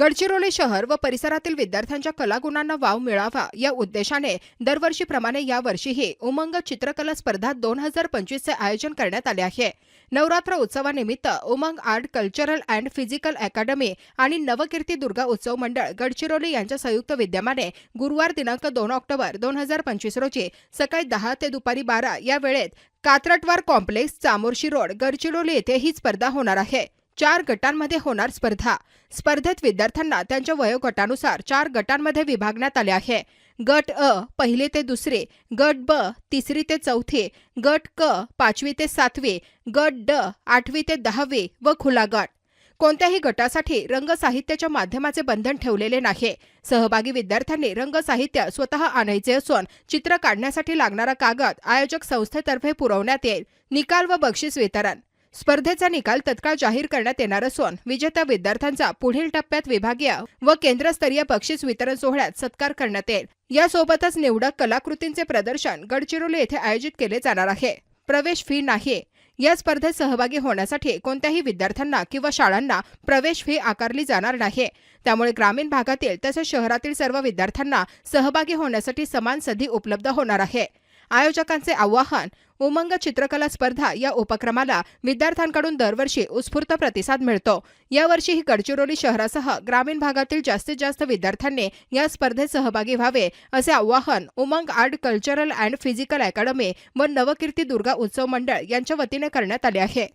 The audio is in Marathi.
गडचिरोली शहर व परिसरातील विद्यार्थ्यांच्या कलागुणांना वाव मिळावा या उद्देशाने दरवर्षीप्रमाणे यावर्षीही उमंग चित्रकला स्पर्धा दोन हजार पंचवीसचे आयोजन करण्यात आले आहे. नवरात्र उत्सवानिमित्त Umang art cultural and physical academy आणि नवकीर्ती दुर्गा उत्सव मंडळ गडचिरोली यांच्या संयुक्त विद्यमाने गुरुवार दिनांक दोन ऑक्टोबर दोन हजार पंचवीस रोजी सकाळी दहा ते दुपारी बारा या वेळेत कात्रटवार कॉम्प्लेक्स चामोर्शी रोड गडचिरोली येथे ही स्पर्धा होणार आहे. चार गटांमध्ये होणार स्पर्धा. स्पर्धेत विद्यार्थ्यांना त्यांच्या वयोगटानुसार चार गटांमध्ये विभागण्यात आले आहे. गट अ पहिले ते दुसरे गट ब तिसरी ते चौथे गट क पाचवी ते सातवी गट ड आठवी ते दहावी व खुला गट. कोणत्याही गटासाठी रंगसाहित्याच्या माध्यमाचे बंधन ठेवलेले नाही. सहभागी विद्यार्थ्यांनी रंगसाहित्य स्वतः आणायचे असून चित्र काढण्यासाठी लागणारा कागद आयोजक संस्थेतर्फे पुरवण्यात येईल. निकाल व बक्षीस वितरण. स्पर्धेचा निकाल तत्काळ जाहीर करण्यात येणार असून विजेत्या विद्यार्थ्यांचा पुढील टप्प्यात विभागीय व केंद्रस्तरीय बक्षीस वितरण सोहळ्यात सत्कार करण्यात येईल. यासोबतच निवडक कलाकृतींचे प्रदर्शन गडचिरोली येथे आयोजित केले जाणार आहे. प्रवेश फी नाही. या स्पर्धेत सहभागी होण्यासाठी कोणत्याही विद्यार्थ्यांना किंवा शाळांना प्रवेश फी आकारली जाणार नाही. त्यामुळे ग्रामीण भागातील तसेच शहरातील सर्व विद्यार्थ्यांना सहभागी होण्यासाठी समान संधी उपलब्ध होणार आहे. आयोजकांचे आवाहन उमंग चित्रकला स्पर्धा या उपक्रमाला विद्यार्थ्यांकडून दरवर्षी उत्स्फूर्त प्रतिसाद मिळतो. यावर्षीही गडचिरोली शहरासह ग्रामीण भागातील जास्तीत जास्त विद्यार्थ्यांनी या स्पर्धेत सहभागी व्हावे असे आवाहन Umang art cultural and physical academy व नवकीर्ती दुर्गा उत्सव मंडळ यांच्या वतीने करण्यात आले आहे.